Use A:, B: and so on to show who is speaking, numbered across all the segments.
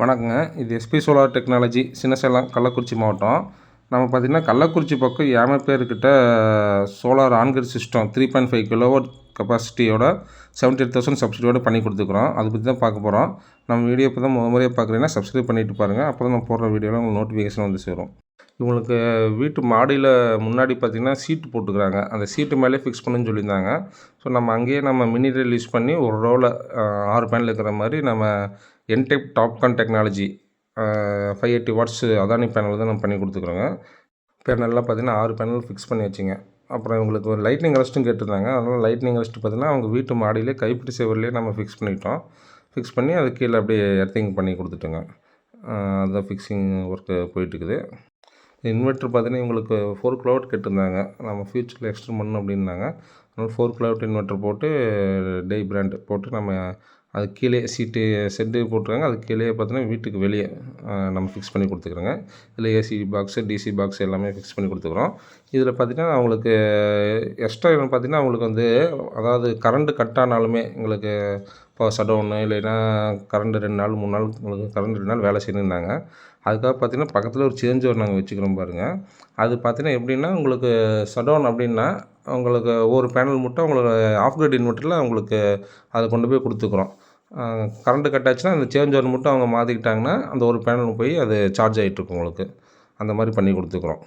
A: வணக்கங்க. இது SP solar technology Chinnasalem Kallakurichi மாவட்டம். நம்ம பார்த்திங்கன்னா கள்ளக்குறிச்சி பக்கம் ஏம பேர்கிட்ட solar on grid system three point five kilowatt கெப்பாசிட்டியோட seventy eight thousand சப்சிடியோட பண்ணி கொடுத்துக்குறோம் அதை பற்றி தான் பார்க்க போகிறோம் நம்ம வீடியோ இப்போ தான் முத முறையாக பார்க்குறீங்கன்னா சப்ஸ்கிரைப் பண்ணிட்டு பாருங்கள் அப்போ தான் நம்ம போடுற வீடியோவில் உங்களுக்கு நோட்டிஃபிகேஷன் வந்து சேரும். இவங்களுக்கு வீட்டு மாடியில் முன்னாடி பார்த்திங்கன்னா சீட்டு போட்டுக்கிறாங்க. அந்த சீட்டு மேலே ஃபிக்ஸ் பண்ணுன்னு சொல்லியிருந்தாங்க. ஸோ நம்ம அங்கேயே நம்ம மினி ரிலீஸ் பண்ணி ஒரு ரோவில் ஆறு பேனில் இருக்கிற மாதிரி நம்ம என்டெக் Topcon technology five eighty watts Adani panel தான் நம்ம பண்ணி கொடுத்துக்குறோங்க. பேனல்லாம் பார்த்திங்கன்னா ஆறு பேனல் ஃபிக்ஸ் பண்ணி வச்சுங்க. அப்புறம் இவங்களுக்கு ஒரு லைட்னிங் ரெஸ்ட்டும் கேட்டிருந்தாங்க. அதனால் லைட்னிங் ரெஸ்ட் பார்த்திங்கன்னா அவங்க வீட்டு மாடியிலே கைப்பிடி சேவர்லேயே நம்ம ஃபிக்ஸ் பண்ணிட்டோம். ஃபிக்ஸ் பண்ணி அது கீழே அப்படியே எர்த்திங் பண்ணி கொடுத்துட்டோங்க. அதுதான் ஃபிக்ஸிங் ஒர்க்கு போயிட்டுருக்குது இன்வெர்ட்ரு பார்த்தீங்கன்னா இவங்களுக்கு ஃபோர் கிலோவாட் கேட்டிருந்தாங்க. நம்ம ஃப்யூச்சரில் எக்ஸ்டெண்ட் பண்ணணும் அப்படின்னாங்க. அதனால் ஃபோர் கிலோவாட் இன்வெர்ட்ரு போட்டு டை பிராண்டு போட்டு நம்ம அது கீழே சீட்டு செட்டு போட்டுருக்காங்க. அது கீழே பார்த்தீங்கன்னா வீட்டுக்கு வெளியே நம்ம ஃபிக்ஸ் பண்ணி கொடுத்துக்குறோங்க. இதில் ஏசி பாக்ஸு டிசி பாக்ஸ் எல்லாமே ஃபிக்ஸ் பண்ணி கொடுத்துக்குறோம். இதில் பார்த்திங்கன்னா அவங்களுக்கு எக்ஸ்ட்ரா என்னென்னு பார்த்திங்கன்னா அவங்களுக்கு வந்து அதாவது கரண்ட்டு கட் ஆனாலுமே எங்களுக்கு இப்போ ஷடவுனு இல்லைன்னா கரண்ட் ரெண்டு நாள் மூணு நாள் உங்களுக்கு கரண்ட் ரெண்டு நாள் வேலை செய்யணுன்னாங்க அதுக்காக பார்த்திங்கன்னா பக்கத்தில் ஒரு சேஞ்ச் நாங்கள் வச்சுக்கிறோம் பாருங்கள் அது பார்த்திங்கன்னா எப்படின்னா உங்களுக்கு சடவுன் அப்படின்னா உங்களுக்கு ஒரு பேனல் மட்டும் உங்களுக்கு ஆஃப் கிரேட் இன்வெர்ட்டரில் உங்களுக்கு அதை கொண்டு போய் கொடுத்துக்குறோம். கரண்ட்டு கட் ஆச்சுன்னா அந்த சேஞ்ச் ஓவர் மட்டும் அவங்க மாற்றிக்கிட்டாங்கன்னா அந்த ஒரு பேனல் போய் அது சார்ஜ் ஆகிட்ருக்கும் உங்களுக்கு. அந்த மாதிரி பண்ணி கொடுத்துக்குறோம்.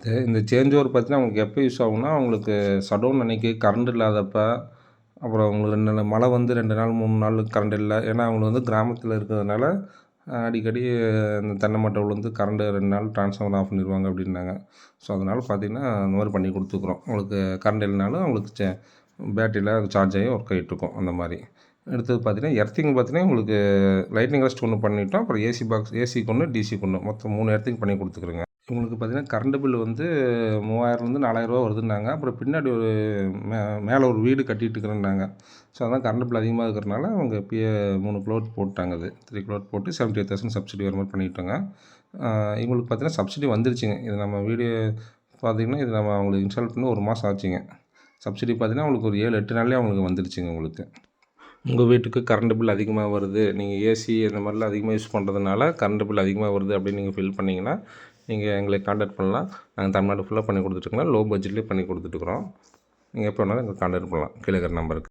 A: இது இந்த சேஞ்ச் ஓவர் பார்த்தீங்கன்னா அவங்களுக்கு எப்போ யூஸ் ஆகும்னா அவங்களுக்கு சடவுன் அன்றைக்கி கரண்ட் இல்லாதப்போ அப்புறம் அவங்களுக்கு ரெண்டு நாள் மழை வந்து ரெண்டு நாள் மூணு நாள் கரண்ட் இல்லை. ஏன்னா அவங்களுக்கு வந்து கிராமத்தில் இருக்கிறதுனால அடிக்கடி இந்த தென்னை மட்டை விழுந்து கரண்ட்டு ரெண்டு நாள் டிரான்ஸ்ஃபார்மர் ஆஃப் பண்ணிடுவாங்க அப்படின்னாங்க. ஸோ அதனால் பார்த்திங்கன்னா அந்த மாதிரி பண்ணி கொடுத்துக்குறோம். உங்களுக்கு கரண்ட் இல்லைனாலும் அவங்களுக்கு சே பேட்டரியில் சார்ஜ் ஆகி ஒர்க் ஆகிட்டுருக்கும் அந்த மாதிரி. அடுத்தது பார்த்திங்கன்னா எர்த்திங் பார்த்திங்கன்னா உங்களுக்கு லைட்னிங் ரெஸ்ட் ஒன்று பண்ணிவிட்டோம் அப்புறம் ஏசி பாக்ஸ் ஏசிக்கு ஒன்று டிசிக்கு ஒன்று மொத்தம் மூணு எர்த்திங் பண்ணி கொடுத்துக்குறோங்க. இவங்களுக்கு பார்த்திங்கன்னா கரண்ட் பில் வந்து மூவாயிரம்லேருந்து நாலாயிரரூவா வருதுன்னாங்க. அப்புறம் பின்னாடி ஒரு மே மேலே ஒரு வீடு கட்டிகிட்டு இருக்கிறேன்னாங்க. ஸோ அதான் கரண்ட் பில் அதிகமாக இருக்கிறனால அவங்க இப்போயே மூணு ப்ளோட் போட்டாங்க அது. த்ரீ கிலோவாட் போட்டு செவன்ட்டி எயிட் தௌசண்ட் சப்சிடி வர மாதிரி பண்ணிவிட்டாங்க இவங்களுக்கு பார்த்திங்கன்னா சப்சிடி வந்துருச்சுங்க. இது நம்ம வீடியோ பார்த்திங்கன்னா இது நம்ம அவங்களுக்கு இன்ஸ்டால் பண்ணி ஒரு மாதம் ஆச்சுங்க. சப்சிடி பார்த்திங்கன்னா அவங்களுக்கு ஒரு ஏழு எட்டு நாள்லேயே அவங்களுக்கு வந்துருச்சுங்க உங்களுக்கு. உங்கள் வீட்டுக்கு கரண்ட் பில் அதிகமாக வருது. நீங்கள் ஏசி இந்த மாதிரிலாம் அதிகமாக யூஸ் பண்ணுறதுனால கரண்ட் பில் அதிகமாக வருது அப்படின்னு நீங்கள் ஃபில் பண்ணிங்கன்னா நீங்கள் எங்களை காண்டாக்ட் பண்ணலாம். நாங்கள் தமிழ்நாடு ஃபுல்லாக பண்ணி கொடுத்துட்ருக்கோம் லோ பட்ஜெட்லேயே பண்ணி கொடுத்துட்ருக்குறோம் நீங்கள் எப்போ வேணாலும் எங்களை காண்டாக்ட் பண்ணலாம். கீழே இருக்கிற நம்பருக்கு